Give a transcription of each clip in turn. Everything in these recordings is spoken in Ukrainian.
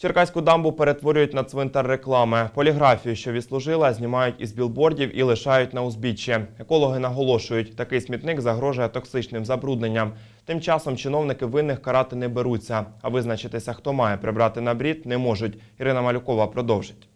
Черкаську дамбу перетворюють на цвинтар реклами. Поліграфію, що відслужила, знімають із білбордів і лишають на узбіччі. Екологи наголошують, такий смітник загрожує токсичним забрудненням. Тим часом чиновники винних карати не беруться, а визначитися, хто має прибрати на брід, не можуть. Ірина Малюкова продовжить.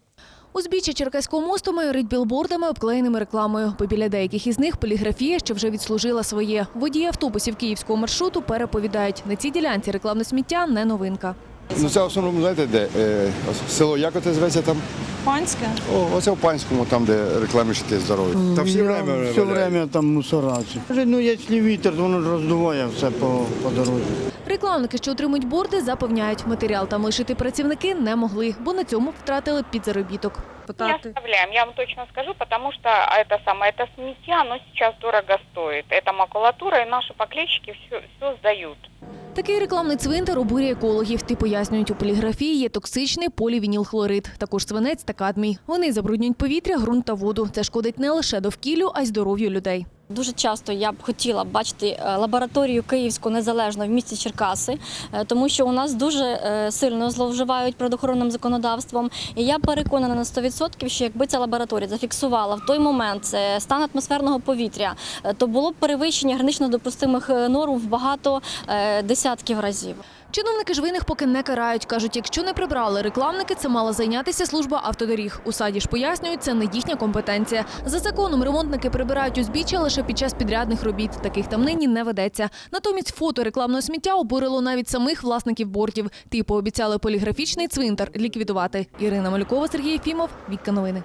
Узбіччя Черкаського мосту майорить білбордами, обклеєними рекламою. Побіля деяких із них поліграфія, що вже відслужила своє. Водії автобусів київського маршруту переповідають, на цій ділянці рекламне сміття не новинка. Ну це в основному, знаєте, де е, ось село, як оце зветься там? Панське? О, оце в панському, там, де реклами що ти здоровий. Та всі Я время все валяють. время там мусорачі. Каже, ну якщо вітер, то воно ж роздуває все по, по дорозі. Рекламники, що отримують борди, запевняють, матеріал там лишити працівники не могли, бо на цьому втратили підзаробіток. Питати. Не оставляем, я вам точно скажу, потому что это самое, это смятье, оно сейчас дорого стоит. Это макулатура, и наши поклейщики все, все сдают. Такий рекламний цвинтар обурює екологів. Ти пояснюють, у поліграфії є токсичний полівінілхлорид, також свинець та кадмій. Вони забруднюють повітря, ґрунт та воду. Це шкодить не лише довкіллю, а й здоров'ю людей. Дуже часто я б хотіла бачити е, лабораторію Київську незалежно в місті Черкаси, е, тому що у нас дуже е, сильно зловживають природоохоронним законодавством. І я переконана на 100%, що якби ця лабораторія зафіксувала в той момент стан атмосферного повітря, то було б перевищення гранично допустимих норм в багато десятків разів. Чиновники ж винних поки не карають. Кажуть, якщо не прибрали рекламники, це мала зайнятися служба автодоріг. У саді ж пояснюють, це не їхня компетенція. За законом ремонтники прибирають узбіччя лише під час підрядних робіт. Таких там нині не ведеться. Натомість фото рекламного сміття обурило навіть самих власників бортів. Ті пообіцяли поліграфічний цвинтар ліквідувати. Ірина Малюкова, Сергій Єфімов, Вікка Новини.